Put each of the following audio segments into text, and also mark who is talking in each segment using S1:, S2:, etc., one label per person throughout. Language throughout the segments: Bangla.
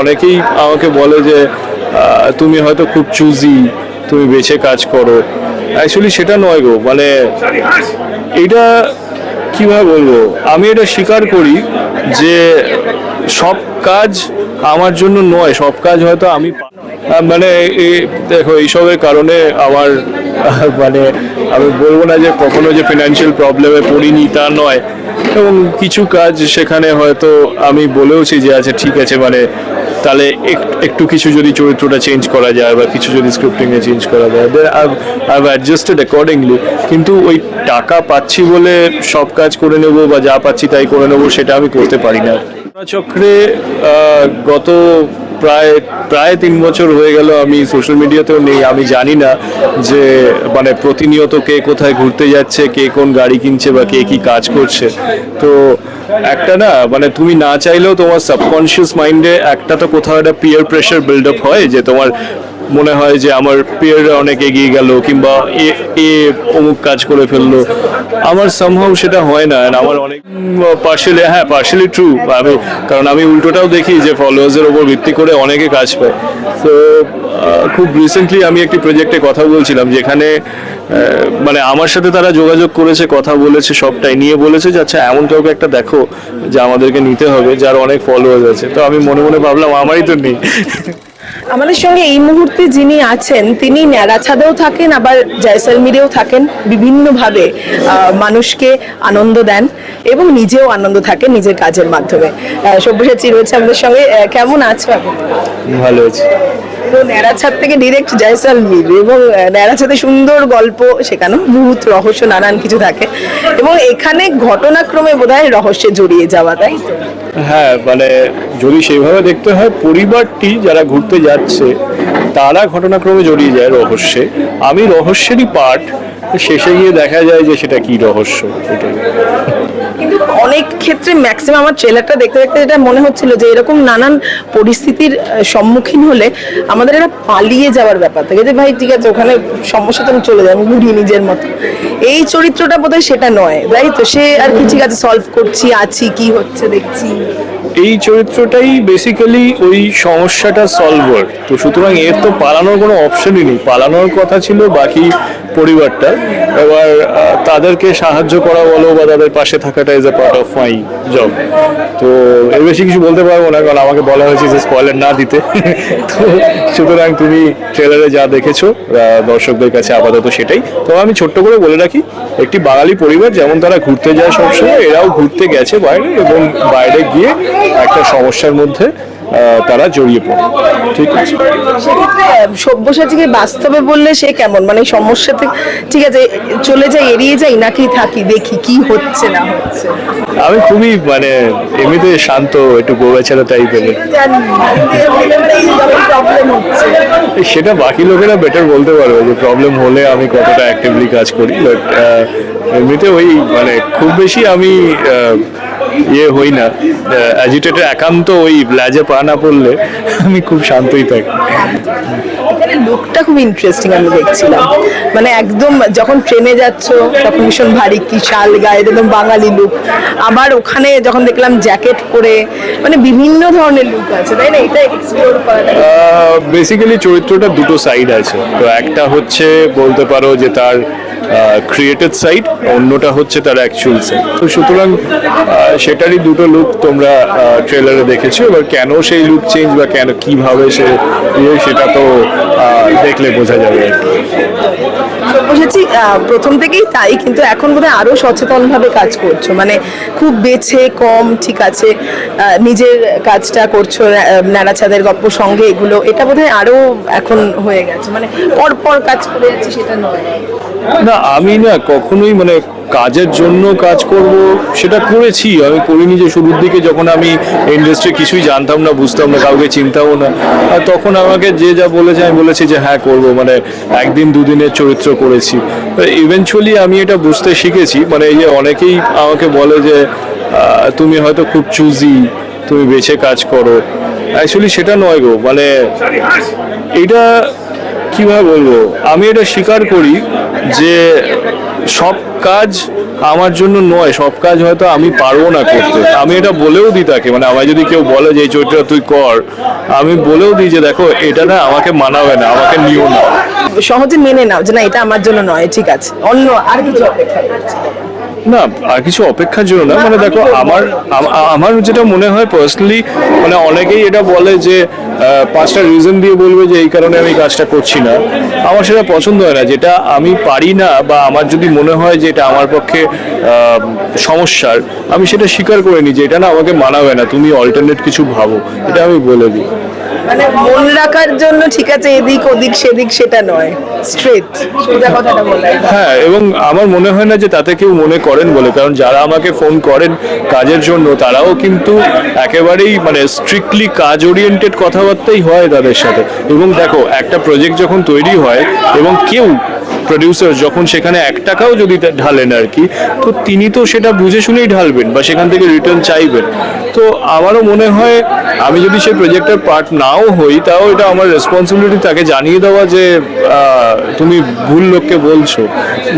S1: অনেকেই আমাকে বলে যে তুমি হয়তো খুব চুজি তুমি বেছে কাজ করো। অ্যাকচুয়ালি সেটা নয় গো মানে এটা কীভাবে বলব? আমি এটা স্বীকার করি যে সব কাজ আমার জন্য নয়, সব কাজ হয়তো আমি মানে এই দেখো, এইসবের কারণে আমার মানে আমি বলব না যে কখনো যে ফিনান্সিয়াল প্রবলেমে পড়িনি তা নয়। এবং কিছু কাজ সেখানে হয়তো আমি বলেওছি যে আচ্ছা ঠিক আছে মানে তাহলে এক- একটু কিছু যদি চরিত্রটা চেঞ্জ করা যায় বা কিছু যদি স্ক্রিপ্টিংয়ে চেঞ্জ করা যায় আই হ্যাভ অ্যাডজাস্টেড অ্যাকর্ডিংলি কিন্তু ওই টাকা পাচ্ছি বলে সব কাজ করে নেব বা যা পাচ্ছি তাই করে নেব সেটা আমি করতে পারি না। চক্রে গত প্রায় প্রায় তিন বছর হয়ে গেল আমি সোশ্যাল মিডিয়াতেও নেই, আমি জানি না যে মানে প্রতিনিয়ত কে কোথায় ঘুরতে যাচ্ছে, কে কোন গাড়ি কিনছে বা কে কি কাজ করছে। তো একটা না মানে তুমি না চাইলেও তোমার সাবকনশিয়াস মাইন্ডে একটা তো কোথাও একটা পিয়ার প্রেশার বিল্ড আপ হয়, যে তোমার মনে হয় যে আমার পিয়াররা অনেক এগিয়ে গেল, কিংবা এ এ অমুক কাজ করে ফেলল। আমার সামহাও সেটা হয় না আমার অনেক পার্শিয়ালি হ্যাঁ পার্শিয়ালি ট্রু আমি, কারণ আমি উল্টোটাও দেখি যে ফলোয়ার্সের ওপর ভিত্তি করে অনেকে কাজ পায়। তো খুব রিসেন্টলি আমি একটি প্রজেক্টে কথা বলছিলাম, যেখানে মানে আমার সাথে তারা যোগাযোগ করেছে কথা বলেছে সবটাই নিয়ে বলেছে যে আচ্ছা এমন কাউকে একটা দেখো যে আমাদেরকে নিতে হবে যার অনেক ফলোয়ার্স আছে। তো আমি মনে মনে ভাবলাম আমারই তো নেই।
S2: আমাদের সঙ্গে এই মুহূর্তে যিনি আছেন তিনি ন্যাড়াছাদেও থাকেন আবার জয়সলমীরেও থাকেন বিভিন্নভাবে মানুষকে আনন্দ দেন এবং নিজেও আনন্দ থাকেন নিজের কাজের মাধ্যমে। সব্যসাচী রয়েছে আমাদের সঙ্গে। কেমন আছো
S1: ভালো আছে।
S2: তো ন্যাড়াছাদ থেকে ডিরেক্ট জয়সলমীর এবং ন্যাড়াছাদে সুন্দর গল্প সেখানেও ভূত, রহস্য, নানান কিছু থাকে। এবং এখানে ঘটনাক্রমে বোধহয় রহস্যে জড়িয়ে যাওয়া, তাই
S1: হ্যাঁ মানে যদি সেইভাবে দেখতে হয়, পরিবারটি যারা ঘুরতে যাচ্ছে, তারা ঘটনাক্রমে জড়িয়ে যায় রহস্যে। আমি রহস্যেরই পার্ট শেষে গিয়ে দেখা যায় যে সেটা কি রহস্য, এটাই।
S2: কিন্তু অনেক ক্ষেত্রে ম্যাক্সিমাম আমার ট্রেলারটা দেখতে দেখতে যেটা মনে হচ্ছিল যে এরকম নানান পরিস্থিতির সম্মুখীন হলে আমাদের এটা পালিয়ে যাওয়ার ব্যাপার থাকে। যে ভাই, ঠিক আছে, ওখানে সমস্যা তো আমি চলে যাই, আমি নিজের মতো। এই চরিত্রটা বোধহয় সেটা নয় তাই তো সে আর কি, ঠিক আছে সলভ করছি, আছি, কি হচ্ছে, দেখছি।
S1: এই চরিত্রটাই বেসিক্যালি ওই সমস্যাটা সলভার তো সুতরাং এর তো পালানোর কোনো অপশনই নেই। পালানোর কথা ছিল, বাকি পরিবারটা, এবার তাদেরকে সাহায্য করা বলো বা তাদের পাশে থাকাটা is a part of my job তো এর বেশি কিছু বলতে পারব না, কারণ আমাকে বলা হয়েছে যে স্পয়লার না দিতে। তো সুতরাং তুমি ট্রেলারে যা দেখেছ দর্শকদের কাছে আপাতত সেটাই। তো আমি ছোট্ট করে বলে রাখি, একটি বাঙালি পরিবার, যেমন তারা ঘুরতে যায় সবসময়, এরাও ঘুরতে গেছে বাইরে এবং বাইরে গিয়ে একটা সমস্যার মধ্যে তারা জড়িয়ে পড়ে। ঠিক আছে?
S2: সব্যসাচীকে বাস্তবে বললে সে কেমন? মানে এই সমস্যাতে ঠিক আছে চলে যাই এড়িয়ে যাই নাকি থাকি দেখি কি হচ্ছে না হচ্ছে?
S1: আমি খুবই মানে এমনিতে শান্ত একটু গোবেচারা টাইপের
S2: হচ্ছে।
S1: সেটা বাকি লোকেরা বেটার বলতে পারবে যে প্রবলেম হলে আমি কতটা অ্যাক্টিভলি কাজ করি বাট এমনিতে ওই মানে খুব বেশি আমি আহ, ইয়ে হই না। অ্যাজিটেটেড একান্ত ওই ল্যাজে পা না পড়লে আমি খুব শান্তই থাকি।
S2: এখানে লুকটা খুব ইন্টারেস্টিং আমি দেখছিলাম। মানে একদম যখন ট্রেনে যাচ্ছ তখন ভীষণ ভারী কি শাল গায়ে একদম বাঙালি লুক আবার ওখানে যখন দেখলাম জ্যাকেট পরে মানে বিভিন্ন ধরনের লুক আছে তাই না? এটা এক্সপ্লোর করাটা।
S1: বেসিক্যালি চরিত্রটা দুটো সাইড আছে। তো একটা হচ্ছে বলতে পারো যে তার ক্রিয়েটেড সাইড অন্যটা হচ্ছে তার অ্যাকচুয়াল সাইড তো সুতরাং সেটারই দুটো লুক তোমরা ট্রেলারে দেখেছ। এবার কেন সেই লুক চেঞ্জ বা কেন কীভাবে সে ইয়ে সেটা তো দেখলে বোঝা যাবে।
S2: বসেছি প্রথম থেকেই তাই, কিন্তু এখন বোধহয় আরও সচেতন ভাবে কাজ করছ। মানে খুব বেছে, কম, ঠিক আছে। নিজের কাজটা করছ আহ, নাড়াচাঁদের গপ্প সঙ্গে এগুলো এটা বোধহয় আরও এখন হয়ে গেছে। মানে পর পর কাজ করে যাচ্ছে সেটা নয়।
S1: না আমি না কখনোই মানে কাজের জন্য কাজ করব সেটা করেছি। আমি করিনি যে শুরুর দিকে যখন আমি ইন্ডাস্ট্রি কিছুই জানতাম না বুঝতাম না কাউকে চিন্তাও না। আর তখন আমাকে যে যা বলেছে আমি বলেছি যে হ্যাঁ করব। মানে একদিন দুদিনের চরিত্র করেছি। ইভেনচুয়ালি আমি এটা বুঝতে শিখেছি। মানে এই যে অনেকেই আমাকে বলে যে তুমি হয়তো খুব চুজি তুমি বেছে কাজ করো। অ্যাকচুয়ালি সেটা নয় গো মানে এটা কীভাবে বলব? আমি এটা স্বীকার করি যে সব কাজ আমার জন্য নয়, সব কাজ হয়তো আমি পারব না করতে। আমি এটা বলেও দিই তাকে মানে আমায় যদি কেউ বলে যে এই চরিত্রটা তুই কর, আমি বলেও দিই যে দেখো, এটা না আমাকে মানাবে না, আমাকে নিও না।
S2: সহজে মেনে নাও যে না, এটা আমার জন্য নয়, ঠিক আছে। অন্য আর কিছু অপেক্ষা।
S1: না আর কিছু অপেক্ষার জন্য না। মানে দেখো আমার আমার যেটা মনে হয় পার্সোনালি মানে অনেকেই এটা বলে যে পাঁচটা রিজন দিয়ে বলবে যে এই কারণে আমি কাজটা করছি না। আমার সেটা পছন্দ হয় না। যেটা আমি পারি না বা আমার যদি মনে হয় যে এটা আমার পক্ষে সমস্যার আমি সেটা স্বীকার করে নিই যে এটা না আমাকে মানাবে না তুমি অল্টারনেট কিছু ভাবো। এটা আমি বলে দিই।
S2: মানে মন রাখার জন্য ঠিক আছে, এদিক ওদিক, সেদিক সেটা নয়। স্ট্রেট সোজা কথাটা বলে
S1: হ্যাঁ এবং আমার মনে হয় না যে তাতে কেউ মনে করেন বলে, কারণ যারা আমাকে ফোন করেন কাজের জন্য, তারাও কিন্তু একেবারেই মানে স্ট্রিক্টলি কাজ ওরিয়েন্টেড কথাবার্তাই হয় তাদের সাথে। এবং দেখো, একটা প্রজেক্ট যখন তৈরি হয়, এবং কেউ প্রডিউসার যখন সেখানে এক টাকাও যদি ঢালেন আর কি, তো তিনি তো সেটা বুঝে শুনেই ঢালবেন বা সেখান থেকে রিটার্ন চাইবেন। তো আমারও মনে হয়, আমি যদি সেই প্রজেক্টের পার্ট নাও হই, তাও এটা আমার রেসপন্সিবিলিটি তাকে জানিয়ে দেওয়া যে তুমি ভুল লোককে বলছো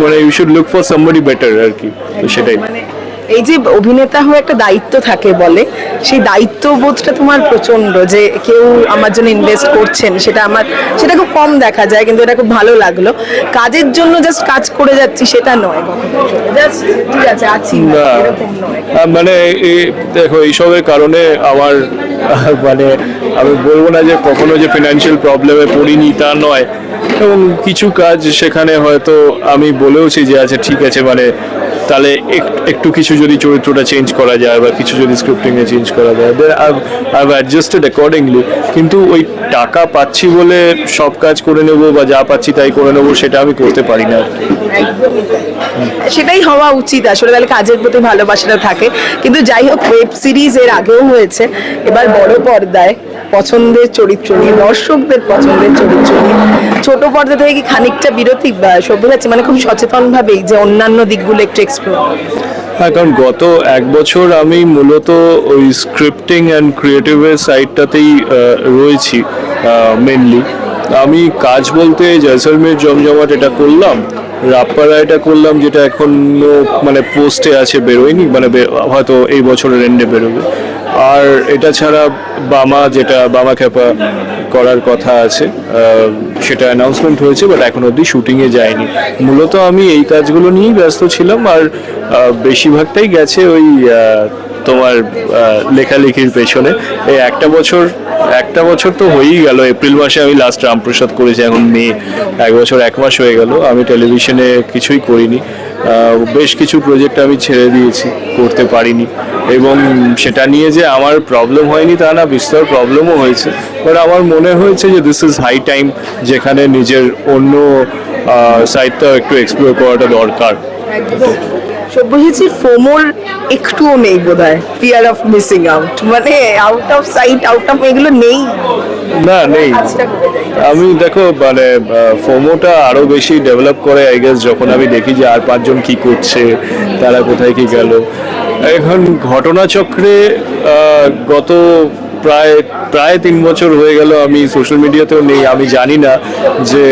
S1: মানে you should look for somebody better আর কি, তো সেটাই।
S2: মানে এই যে অভিনেতা হয়ে একটা দায়িত্ব থাকে বলে সেই দায়িত্ববোধটা তোমার প্রচণ্ড যে কেউ আমার জন্য ইনভেস্ট করছেন সেটা আমার সেটা খুব কম দেখা যায় কিন্তু এটা খুব ভালো লাগল। কাজের জন্য জাস্ট কাজ করে যাচ্ছি সেটা নয় জাস্ট ঠিক আছে আছি
S1: মানে এই- দেখো এইসবের কারণে আমার মানে আমি বলব না যে কখনো যে ফিনান্সিয়াল প্রবলেমে পড়িনি তা নয়। এবং কিছু কাজ সেখানে হয়তো আমি বলেওছি যে আচ্ছা ঠিক আছে মানে তাহলে এক- একটু কিছু যদি চরিত্রটা চেঞ্জ করা যায় বা কিছু যদি স্ক্রিপ্টিংয়ে চেঞ্জ করা যায় দেন আই অ্যাডজাস্টেড অ্যাকর্ডিংলি কিন্তু ওই টাকা পাচ্ছি বলে সব কাজ করে নেব বা যা পাচ্ছি তাই করে নেব, সেটা আমি করতে পারি না আর কি।
S2: সেটাই হওয়া উচিত আসলে, তাহলে কাজের প্রতি ভালোবাসাটা থাকে। কিন্তু যাই হোক ওয়েব সিরিজ এর আগেও হয়েছে, এবার বড় পর্দায় পছন্দের চরিত্র নিয়ে, দর্শকদের পছন্দের চরিত্র নিয়ে। ছোট পর্দা থেকে কি খানিকটা বিরতি? বা সভ্য যাচ্ছে মানে খুব সচেতন ভাবেই যে অন্যান্য দিকগুলো একটু এক্সপ্লোর
S1: হ্যাঁ কারণ গত এক বছর আমি মূলত ওই স্ক্রিপ্টিং অ্যান্ড ক্রিয়েটিভের সাইডটাতেই রয়েছি মেনলি আমি কাজ বলতে জয়সলমের জমজমাট এটা করলাম রাপ্পারা এটা করলাম, যেটা এখনও মানে পোস্টে আছে বেরোয়নি মানে হয়তো এই বছরের এন্ডে বেরোবে। আর এটা ছাড়া বামা যেটা, বামা খেপা করার কথা আছে। সেটা অ্যানাউন্সমেন্ট হয়েছে বাট এখন অবধি শুটিংয়ে যায়নি। মূলত আমি এই কাজগুলো নিয়েই ব্যস্ত ছিলাম, আর বেশিরভাগটাই গেছে ওই তোমার লেখালেখির পেছনে। এই একটা বছর একটা বছর তো হয়েই গেল। এপ্রিল মাসে আমি লাস্ট রামপ্রসাদ করেছি, এখন মে, এক বছর, এক মাস হয়ে গেল। আমি টেলিভিশনে কিছুই করিনি। বেশ কিছু প্রজেক্ট আমি ছেড়ে দিয়েছি, করতে পারিনি। এবং সেটা নিয়ে যে আমার প্রবলেম হয়নি তা না, বিস্তর প্রবলেমও হয়েছে। বাট আমার মনে হয়েছে যে দিস ইজ হাই টাইম যেখানে নিজের অন্য সাইডটাও একটু এক্সপ্লোর করাটা দরকার।
S2: সব্যসাচীর ফোমোর একটুও নেই বোধ হয় ফিয়ার অফ মিসিং আউট মানে out of sight out of এগুলো নেই।
S1: না নেই। আমি দেখো মানে ফোমোটা আরও বেশি ডেভেলপ করে আই গেস যখন আমি দেখি যে আর পাঁচজন কি করছে তারা কোথায় কি গেল। এখন ঘটনাচক্রে গত প্রায় প্রায় তিন বছর হয়ে গেল আমি সোশ্যাল মিডিয়াতেও নেই, আমি জানি না যে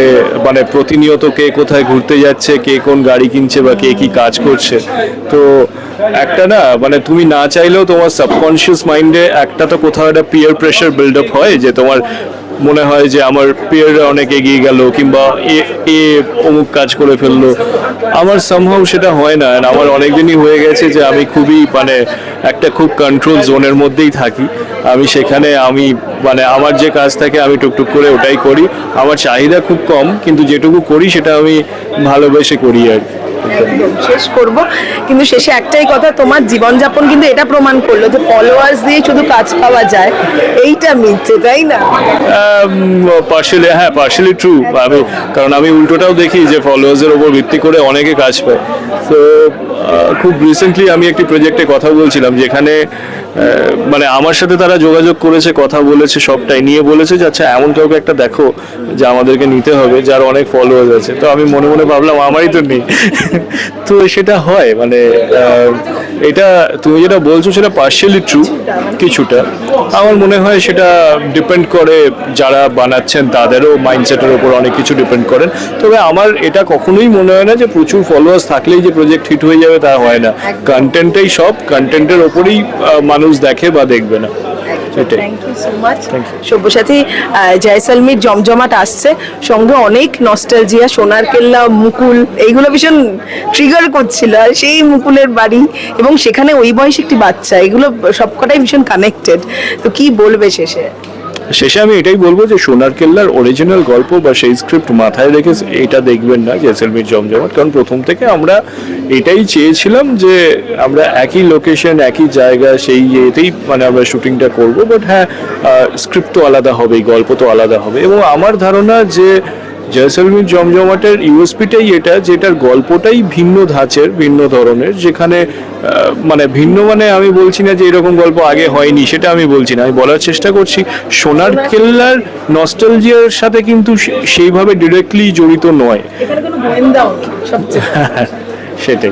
S1: মানে প্রতিনিয়ত কে কোথায় ঘুরতে যাচ্ছে, কে কোন গাড়ি কিনছে বা কে কি কাজ করছে। তো একটা না মানে তুমি না চাইলেও তোমার সাবকনশিয়াস মাইন্ডে একটা তো কোথাও একটা পিয়ার প্রেশার বিল্ড আপ হয় যে তোমার মনে হয় যে আমার পিয়াররা অনেক এগিয়ে গেল কিংবা এ এ অমুক কাজ করে ফেলল। আমার সামহাও সেটা হয় না আমার অনেক দিনই হয়ে গেছে যে আমি খুবই মানে একটা খুব কন্ট্রোল জোনের মধ্যেই থাকি। আমি সেখানে আমি মানে আমার যে কাজ থাকে আমি টুকটুক করে ওটাই করি। আমার চাহিদা খুব কম, কিন্তু যেটুকু করি সেটা আমি ভালোবেসে করি আর কি।
S2: শেষ করব। কিন্তু শেষে একটাই কথা, তোমার জীবনযাপন কিন্তু এটা প্রমাণ করল যে ফলোয়ার্স দিয়ে শুধু কাজ পাওয়া যায়। এইটা মিথ্যে, তাই না?
S1: পার্শালি হ্যাঁ পার্শালি ট্রু আমি, কারণ আমি উল্টোটাও দেখি যে ফলোয়ার্সের উপর ভিত্তি করে অনেকে কাজ পায়। তো খুব রিসেন্টলি আমি একটি প্রজেক্টে কথা বলছিলাম যেখানে মানে আমার সাথে তারা যোগাযোগ করেছে, কথা বলেছে, সবটাই নিয়ে বলেছে যে আচ্ছা এমন কাউকে একটা দেখো যে আমাদেরকে নিতে হবে যার অনেক ফলোয়ার্স আছে। তো আমি মনে মনে ভাবলাম, আমারই তো নেই। তো সেটা হয় মানে এটা তুমি যেটা বলছো সেটা পার্শিয়ালি ট্রু কিছুটা। আমার মনে হয় সেটা ডিপেন্ড করে যারা বানাচ্ছেন, তাদেরও মাইন্ডসেটের ওপর অনেক কিছু ডিপেন্ড করেন। তবে আমার এটা কখনোই মনে হয় না যে প্রচুর ফলোয়ার্স থাকলেই যে প্রজেক্ট হিট হয়ে যাবে তা হয় না। কন্টেন্টেই সব কন্টেন্টের ওপরেই মানুষ দেখে বা দেখবে না। সেটাই।
S2: Thank you so much
S1: Thank you.
S2: Sabyasachi আহ, জয়সলমীর জমজমাট আসছে। সঙ্গে অনেক নস্টালজিয়া সোনার কেল্লা মুকুল এইগুলো ভীষণ ট্রিগার করছিল। আর সেই মুকুলের বাড়ি এবং সেখানে ওই বয়সে একটি বাচ্চা এগুলো সবকটাই ভীষণ কানেক্টেড তো কি বলবে শেষে?
S1: শেষে আমি এটাই বলব যে সোনার কেল্লার অরিজিনাল গল্প বা সেই স্ক্রিপ্ট মাথায় রেখে এটা দেখবেন না, জেসেলমির জমজমাট। কারণ প্রথম থেকে আমরা এটাই চেয়েছিলাম যে আমরা একই লোকেশন একই জায়গা, সেই ইয়েতেই মানে আমরা শুটিংটা করব। বাট হ্যাঁ স্ক্রিপ্ট তো আলাদা হবে, গল্প তো আলাদা হবে। এবং আমার ধারণা যে জয়সলমীর জমজমাটের ইউএসপিটাই এটা, যেটার গল্পটাই ভিন্ন ধাঁচের, ভিন্ন ধরনের, যেখানে মানে ভিন্ন মানে আমি বলছি না যে এরকম গল্প আগে হয়নি সেটা আমি বলছি না। আমি বলার চেষ্টা করছি সোনার কেল্লার নস্টালজিয়ার সাথে কিন্তু সেইভাবে ডিরেক্টলি জড়িত নয়। সেটাই।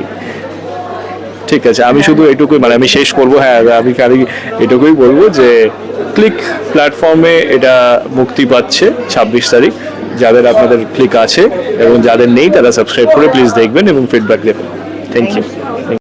S1: ঠিক আছে আমি শুধু এটুকুই মানে আমি শেষ করব হ্যাঁ আমি খালি এটুকুই বলব যে ক্লিক প্ল্যাটফর্মে এটা মুক্তি পাচ্ছে ছাব্বিশ তারিখ। যাদের আপনাদের ক্লিক আছে এবং যাদের নেই তারা সাবস্ক্রাইব করে প্লিজ দেখবেন এবং ফিডব্যাক দেবেন। Thank you